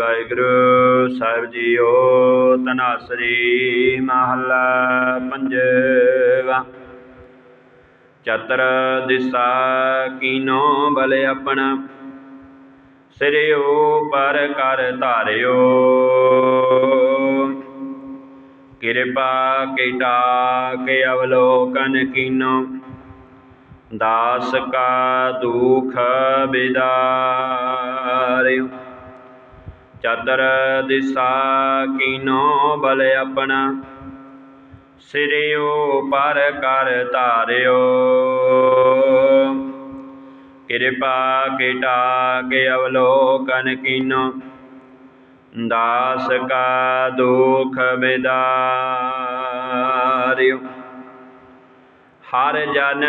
ਵਾਹਿਗੁਰੂ ਸਾਹਿਬ JIO, ਤਨਾਸਰੀ ਮਹੱਲਾ ਪੰਜਵਾ। ਚਤਰ ਦਿਸਾ ਕੀਨੋ ਬਲ ਆਪਣਾ, ਸਿਰਿਓ ਪਰ ਕਰ ਧਾਰਿਓ। ਕਿਰਪਾ ਕੀਟਾ ਕੇ ਅਵਲੋਕਨ ਕੀਨੋ, ਦਾਸ ਕਾ ਦੁਖ ਬਿਦਾਰਿਓ ਚਤਰ ਦਿਸਾ ਕੀਨੋ ਬਲ ਆਪਣਾ। ਸਿਰਿਓ ਪਰ ਕਰ ਧਾਰਿਓ। ਕਿਰਪਾ ਕੀਟਾ ਕੇ ਅਵਲੋਕਨ ਕੀਨੋ। ਦਾਸ ਕਾ ਦੁਖ ਬਿਦਾਰਿਓ। ਹਰ ਜਨ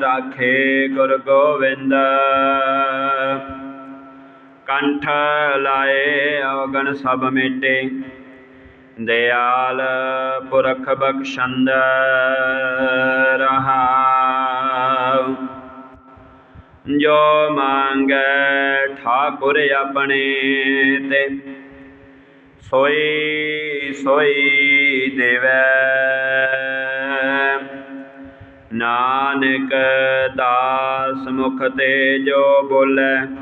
ਰਾਖੇ ਗੁਰ ਗੋਬਿੰਦ ਕੰਠ ਲਾਏ ਔਗਣ ਸਭ ਮੇਟੇ। ਦਿਆਲ ਪੁਰਖ ਬਖਸ਼ੰਦ ਰਹਾਉ। ਜੋ ਮੰਗੈ ਠਾਕੁਰ ਆਪਣੇ ਤੇ, ਸੋਈ ਸੋਈ ਦੇਵੈ। ਨਾਨਕ ਦਾਸ ਮੁਖ ਤੇ ਜੋ ਬੋਲੇ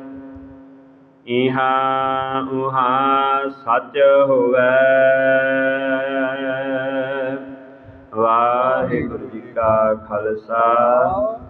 ਇਹਾ ਉਹਾ ਸੱਚ ਹੋਵੇ। ਵਾਹਿਗੁਰੂ ਜੀ ਕਾ ਖਾਲਸਾ।